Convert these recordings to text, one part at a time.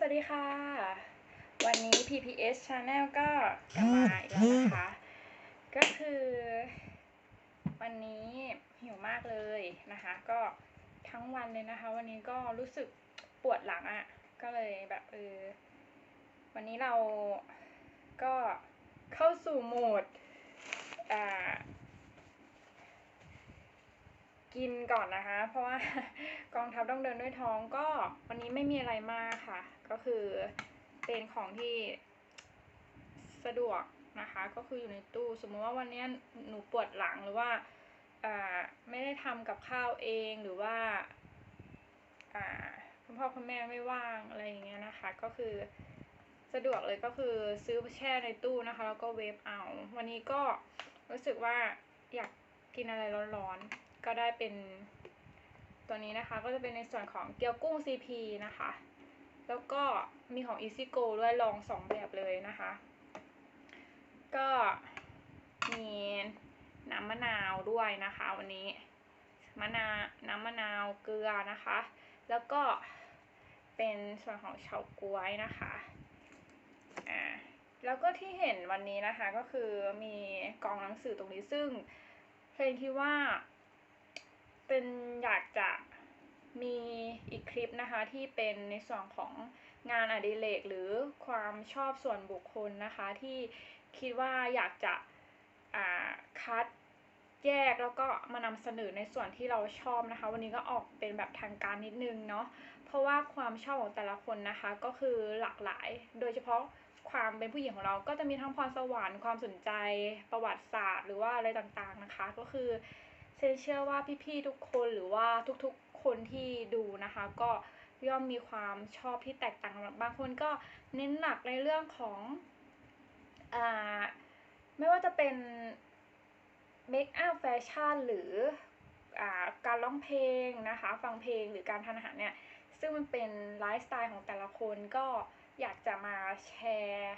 สวัสดีค่ะ วันนี้ PPS Channel ก็กลับมาอีกแล้วนะคะ ก็คือ วันนี้หิวมากเลยนะคะ ก็ทั้งวันเลยนะคะ วันนี้ก็รู้สึกปวดหลังอะ่ะ ก็เลยแบบเออวันนี้เราก็เข้าสู่โหมดอ่า กินก่อนนะคะ เพราะว่ากองทัพต้องเดินด้วยท้องก็วันนี้ไม่มีอะไรมากค่ะ ก็คือเป็นของที่สะดวกนะคะ ก็คืออยู่ในตู้ สมมติว่าวันนี้หนูปวดหลังหรือว่าไม่ได้ทำกับข้าวเองหรือว่าอ่าคุณพ่อคุณแม่ไม่ว่างอะไรอย่างเงี้ยนะคะ ก็คือสะดวกเลยก็คือซื้อแช่ในตู้นะคะ แล้วก็เวฟเอา วันนี้ก็รู้สึกว่าอยากกินอะไรร้อนๆ ก็ได้เป็นตัวนี้นะคะ ก็จะเป็นในส่วนของเกี๊ยวกุ้ง CP นะคะ แล้วก็มีของ Easy Go ด้วยลองสองแบบเลยนะคะ ก็มีน้ำมะนาวด้วยนะคะ วันนี้มะนาวน้ำมะนาวเกลือนะคะ แล้วก็เป็นส่วนของเฉาก๊วยนะคะอ่าแล้วก็ที่เห็นวันนี้นะคะก็คือมีกองหนังสือตรงนี้ซึ่งเพลงคิดว่า เป็นอยากจะมีอีกคลิปนะคะที่เป็นในส่วนของงานอดิเรกหรือความชอบส่วนบุคคลนะคะ ที่คิดว่าอยากจะอ่าคัดแยกแล้วก็มานำเสนอในส่วนที่เราชอบนะคะ วันนี้ก็ออกเป็นแบบทางการนิดนึงเนาะเพราะว่าความชอบของแต่ละคนนะคะก็คือหลากหลาย โดยเฉพาะความเป็นผู้หญิงของเราก็จะมีทั้งพรสวรรค์ความสนใจประวัติศาสตร์ หรือว่าอะไรต่างๆนะคะ ก็คือ เซนเชื่อว่าพี่ๆทุกคนหรือว่าทุกๆคนที่ดูนะคะ ก็ย่อมมีความชอบที่แตกต่างกันบางคนก็เน้นหนักในเรื่องของอ่าไม่ว่าจะเป็นเมคอัพแฟชั่นหรืออการร้องเพลงนะคะ ฟังเพลงหรือการทานอาหารเนี่ย ซึ่งมันเป็นไลฟ์สไตล์ของแต่ละคนก็อยากจะมาแชร์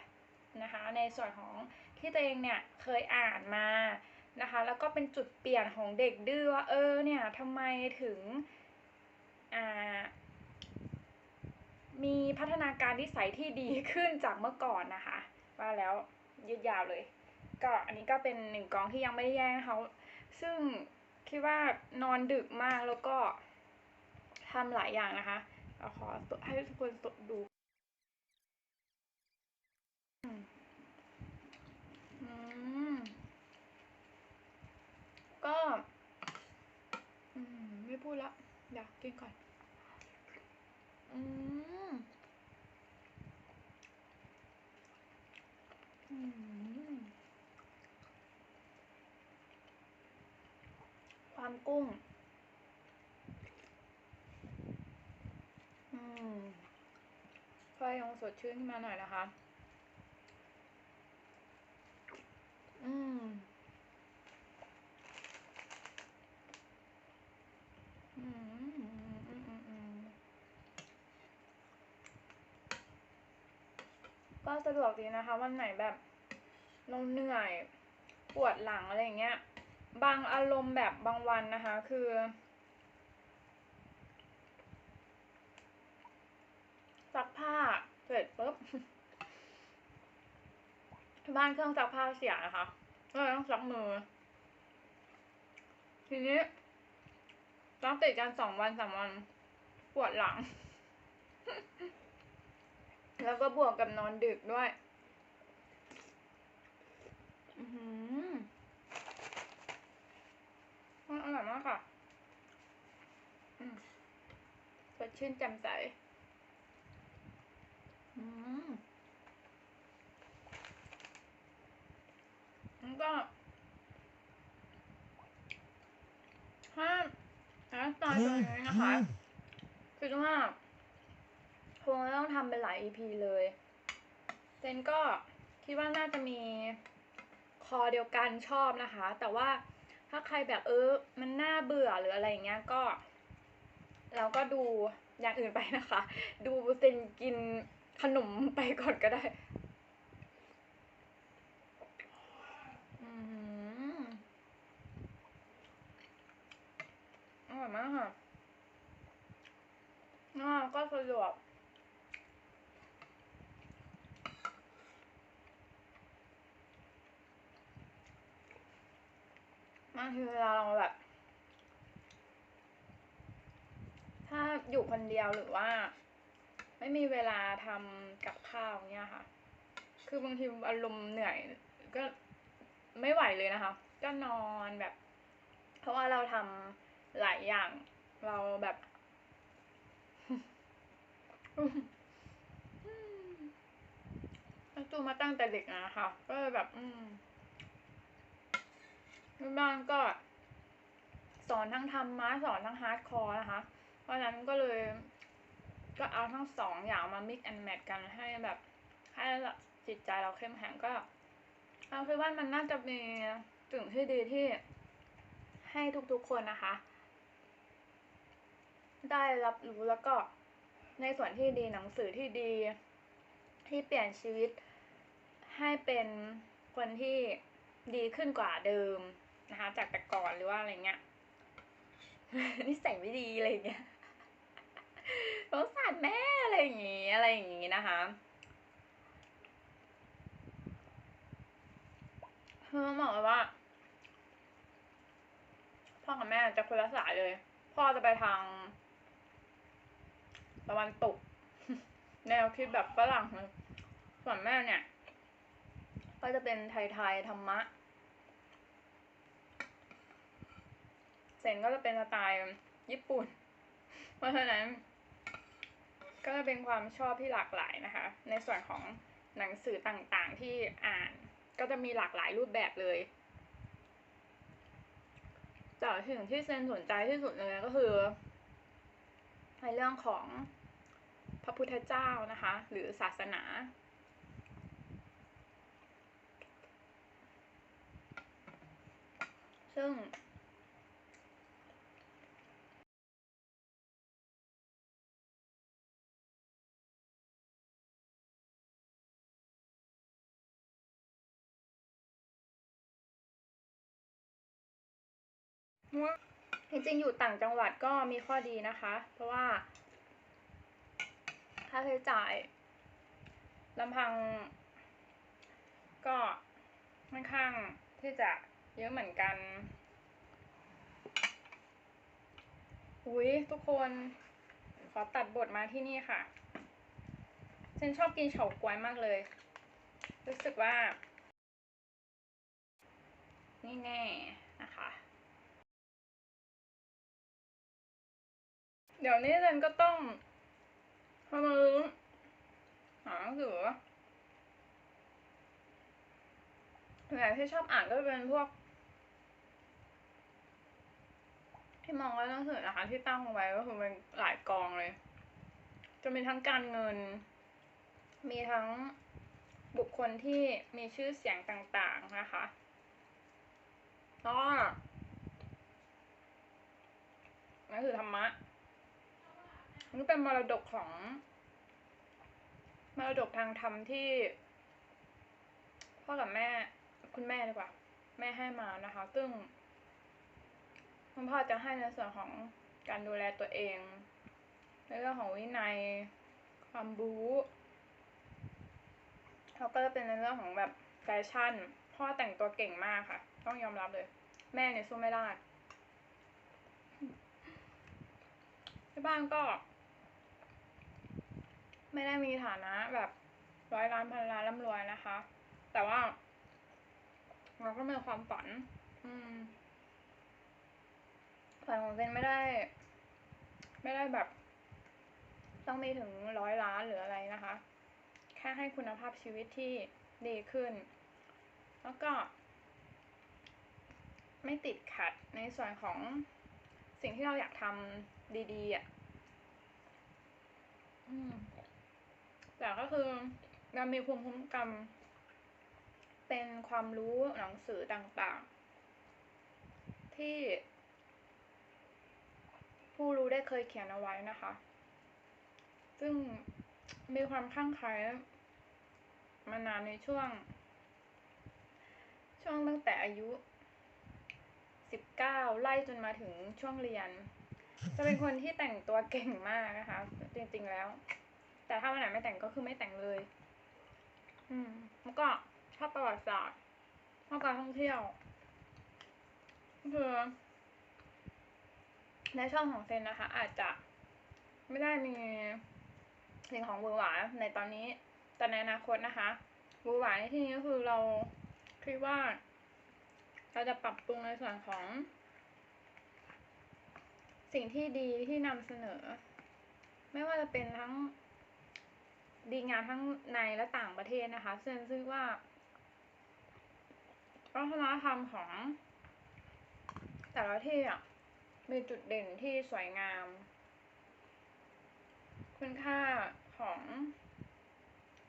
นะคะ ในส่วนของที่ตัวเองเนี่ยเคยอ่านมา นะคะ แล้วก็เป็นจุดเปลี่ยนของเด็กดื้อว่าเออเนี่ยทำไมถึงอ่ามีพัฒนาการนิสัยที่ดีขึ้นจากเมื่อก่อนนะคะ ว่าแล้วยืดยาวเลย ก็อันนี้ก็เป็นหนึ่งกองที่ยังไม่ได้แย่งนะคะซึ่งคิดว่านอนดึกมากแล้วก็ทำหลายอย่างนะคะเราขอให้ทุกคนดู อืม ก็ อืม ไม่พูดละ เดี๋ยวกินก่อน อืม อืม ความกุ้ง อืมค่อยยังสดชื่นขึ้นมาหน่อยนะคะ อืม อืมอืมอืมอืมอืมก็สะดวกดีนะคะ วันไหนแบบเราเหนื่อยปวดหลังอะไรอย่างเงี้ย บางอารมณ์แบบบางวันนะคะ คือ ซักผ้าเสร็จปุ๊บบ้านเครื่องซักผ้าเสียนะคะก็เลยต้องซักมือ ทีนี้ซักติดกันสองวันสามวัน ปวดหลัง แล้วก็บวกกับนอนดึกด้วยอือหือมันอร่อยมากค่ะอืมสดชื่นแจ่มใส อืมแล้วก็ถ้าไลฟ์สไตล์ตัวนี้นะคะคิดว่า คงจะต้องทำเป็นหลาย EP เลยเจนก็คิดว่าน่าจะมีคอเดียวกันชอบนะคะ แต่ว่าถ้าใครแบบเออ มันน่าเบื่อหรืออะไรอย่างเงี้ยก็ เราก็ดูอย่างอื่นไปนะคะ ดูเซนกินขนมไปก่อนก็ได้อืมอร่อยมากค่ะอ่าก็สะดวก บางทีเวลาเราแบบ ถ้าอยู่คนเดียวหรือว่า ไม่มีเวลาทำกับข้าวเนี่ยค่ะ คือบางทีอารมณ์เหนื่อย ก็ไม่ไหวเลยนะคะ ก็นอนแบบ เพราะว่าเราทำหลายอย่างเราแบบจูมาตั้งแต่เด็กนะคะก็แบบ อืม ที่บ้านก็ สอนทั้งธรรมะสอนทั้งฮาร์ดคอร์นะคะ เพราะฉะนั้นก็เลย ก็เอาทั้งสองอย่างมา mix and match กันให้แบบให้จิตใจเราเข้มแข็งก็เราคิดว่ามันน่าจะมีสิ่งที่ดีที่ให้ทุกๆคนนะคะ ได้รับรู้แล้วก็ในส่วนที่ดีหนังสือที่ดี ที่เปลี่ยนชีวิตให้เป็นคนที่ดีขึ้นกว่าเดิม นะคะ จากแต่ก่อนหรือว่าอะไรเงี้ยนิสัยไม่ดีอะไรเงี้ยสงสารแม่อะไรอย่างงี้อะไรอย่างงี้นะคะคือบอกเลยว่า พ่อกับแม่จะคนละสายเลย พ่อจะไปทางตะวันตกแนวคิดแบบฝรั่งเลยส่วนแม่เนี่ย ก็จะเป็นไทยๆธรรมะ เซนก็จะเป็นสไตล์ญี่ปุ่น เพราะฉะนั้น ก็จะเป็นความชอบที่หลากหลายนะคะ ในส่วนของหนังสือต่างๆที่อ่านก็จะมีหลากหลายรูปแบบเลยแต่สิ่งที่เซนสนใจที่สุดเลยก็คือ ในเรื่องของพระพุทธเจ้านะคะ หรือศาสนา ซึ่ง จริงๆอยู่ต่างจังหวัดก็มีข้อดีนะคะ เพราะว่า ค่าใช้จ่ายลำพัง ก็ค่อนข้างที่จะเยอะเหมือนกัน อุ้ยทุกคนขอตัดบทมาที่นี่ค่ะฉันชอบกินเฉาก๊วยมากเลย รู้สึกว่า นี่แน่นะคะ เดี๋ยวนี้เรนก็ต้องทำมือหาหนังสือส่วนใหญ่ที่ชอบอ่านก็เป็นพวก ที่มองว่าหนังสือนะคะที่ตั้งไว้ก็คือเป็นหลายกองเลย จะมีทั้งการเงิน มีทั้งบุคคลที่มีชื่อเสียงต่างๆนะคะแล้วก็หนังสือธรรมะ มันเป็นมรดกของ มรดกทางธรรมที่ พ่อกับแม่ คุณแม่ดีกว่า แม่ให้มานะคะ ซึ่งคุณพ่อจะให้ในส่วนของการดูแลตัวเองในเรื่องของวินัยความบู๊เขาก็จะเป็นในเรื่องของแบบแฟชั่น พ่อแต่งตัวเก่งมากค่ะ ต้องยอมรับเลย แม่เนี่ยสู้ไม่ได้ที่บ้านก็ ไม่ได้มีฐานะแบบร้อยล้านพันล้านร่ำรวยนะคะ แต่ว่าเราก็มีความฝัน อืมฝันของเซนไม่ได้ ไม่ได้แบบ ต้องมีถึงร้อยล้านหรืออะไรนะคะ แค่ให้คุณภาพชีวิตที่ดีขึ้น แล้วก็ ไม่ติดขัดในส่วนของสิ่งที่เราอยากทำดีๆอะ แต่ก็คือเรามีภูมิคุ้มกันเป็นความรู้หนังสือต่างๆ ที่ ผู้รู้ได้เคยเขียนเอาไว้นะคะ ซึ่งมีความคลั่งไคล้มานานในช่วง ช่วงตั้งแต่อายุสิบเก้าไล่จนมาถึงช่วงเรียน จะเป็นคนที่แต่งตัวเก่งมากนะคะ จริงๆแล้ว แต่ถ้าวันไหนไม่แต่งก็คือไม่แต่งเลย อืม แล้วก็ชอบประวัติศาสตร์ชอบการท่องเที่ยวคือในช่องของเซนนะคะ อาจจะไม่ได้มีสิ่งของหวือหวาในตอนนี้ แต่ในอนาคตนะคะหวือหวาในที่นี้ก็คือเราคิดว่า เราจะปรับปรุงในส่วนของ สิ่งที่ดีที่นำเสนอ ไม่ว่าจะเป็นทั้ง ดีงามทั้งในและต่างประเทศนะคะเซนซึ่งว่าวัฒนธรรมของแต่ละที่อะมีจุดเด่นที่สวยงามคุณค่าของ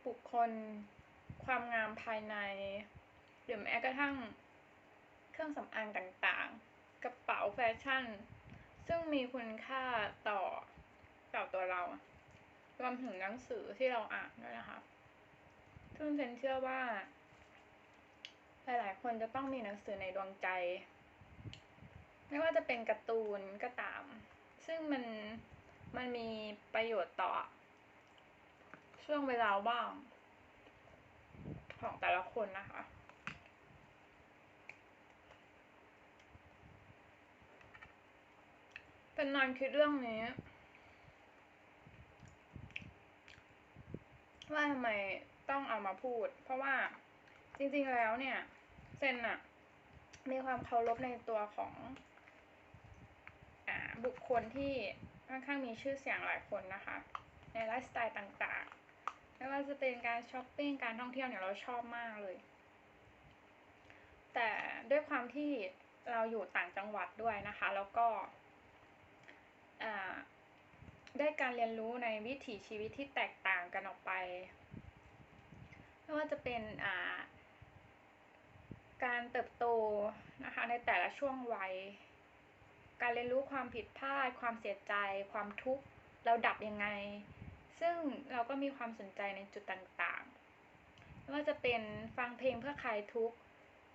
บุคคล ความงามภายใน หรือแม้กระทั่งเครื่องสำอางต่างๆ กระเป๋าแฟชั่น ซึ่งมีคุณค่าต่อต่อตัวเรา รวมถึงหนังสือที่เราอ่านด้วยนะคะ ซึ่งเซนเชื่อว่า หลายๆ คนจะต้องมีหนังสือในดวงใจ ไม่ว่าจะเป็นการ์ตูนก็ตาม ซึ่งมันมันมีประโยชน์ต่อ ช่วงเวลาว่างของแต่ละคนนะคะ เป็นนานคิดเรื่องนี้ ว่าทำไมต้องเอามาพูด เพราะว่าจริงๆแล้วเนี่ย เซนอะมีความเคารพในตัวของอบุคคลที่ค่อนข้างมีชื่อเสียงหลายคนนะคะ ในไลฟ์สไตล์ต่างๆ ไม่ว่าจะเป็นการช้อปปิ้งการท่องเที่ยวเนี่ยเราชอบมากเลย แต่ด้วยความที่เราอยู่ต่างจังหวัดด้วยนะคะ แล้วก็อ่า ได้การเรียนรู้ในวิถีชีวิตที่แตกต่างกันออกไป ไม่ว่าจะเป็นอ่าการเติบโตนะคะในแต่ละช่วงวัย การเรียนรู้ความผิดพลาด ความเสียใจ ความทุกข์เราดับยังไง ซึ่งเราก็มีความสนใจในจุดต่างๆ ไม่ว่าจะเป็นฟังเพลงเพื่อคลายทุกข์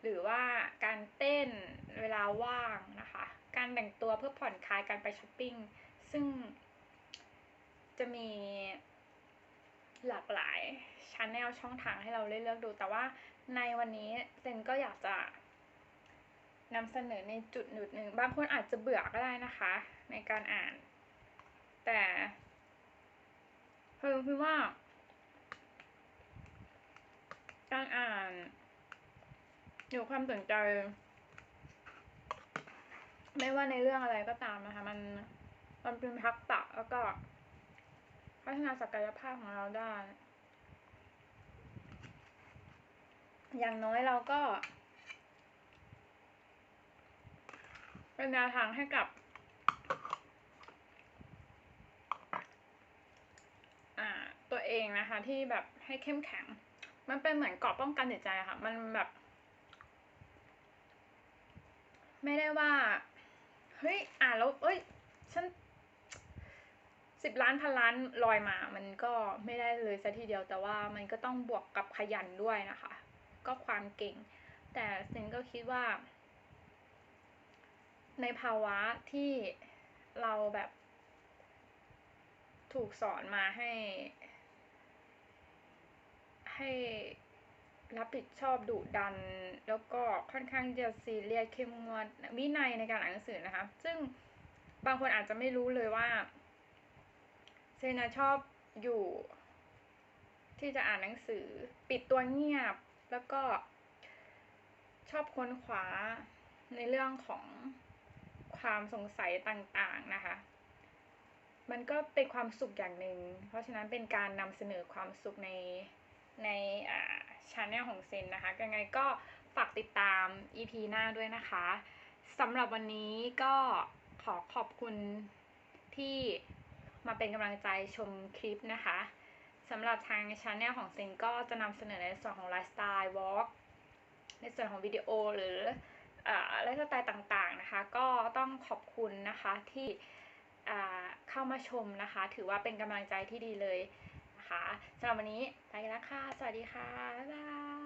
หรือว่าการเต้นเวลาว่างนะคะ การแต่งตัวเพื่อผ่อนคลายการไปช้อปปิ้ง ซึ่ง จะมีหลากหลายชแนลช่องทางให้เราเลือกดู แต่ว่าในวันนี้เซนก็อยากจะนำเสนอในจุดหนึ่งหนึ่งบางคนอาจจะเบื่อก็ได้นะคะ ในการอ่าน แต่คือคือว่า การอ่านอยู่ความสนใจ ไม่ว่าในเรื่องอะไรก็ตามนะคะ มันมันเป็นทักษะแล้วก็ พัฒนาศักยภาพของเราได้ อย่างน้อยเราก็ เป็นแนวทางให้กับตัวเองนะคะ ที่แบบให้เข้มแข็ง มันเป็นเหมือนเกราะป้องกันจิตใจค่ะ มันแบบ ไม่ได้ว่า เฮ้ย อ่านแล้วเอ้ย ฉัน สิบล้านพันล้านลอยมามันก็ไม่ได้เลยซะทีเดียวแต่ว่ามันก็ต้องบวกกับขยันด้วยนะคะ ก็ความเก่ง แต่ซินก็คิดว่า ในภาวะที่เราแบบถูกสอนมาให้ ให้รับผิดชอบดุดัน แล้วก็ค่อนข้างจะซีเรียสเข้มงวดวินัยในการอ่านหนังสือนะคะ ซึ่งบางคนอาจจะไม่รู้เลยว่า เซนาชอบอยู่ ที่จะอ่านหนังสือ ปิดตัวเงียบ แล้วก็ชอบค้นคว้าในเรื่องของความสงสัยต่างๆนะคะ มันก็เป็นความสุขอย่างหนึ่ง เพราะฉะนั้นเป็นการนำเสนอความสุขในในอ่าช anel ของเซนนะคะ ยังไงก็ฝากติดตาม EP หน้าด้วยนะคะ สำหรับวันนี้ก็ขอขอบคุณที่ มาเป็นกำลังใจชมคลิปนะคะสำหรับทางช anel ของเซนก็จะนำเสนอในส่วนของไลฟ์สไตล์วอล์กในส่วนของวิดีโอหรือไลฟ์สไตล์ต่างๆนะคะ ก็ต้องขอบคุณนะคะที่เข้ามาชมนะคะ ถือว่าเป็นกำลังใจที่ดีเลยนะคะสำหรับวันนี้ไปแล้วค่ะ สวัสดีค่ะ บ๊ายบาย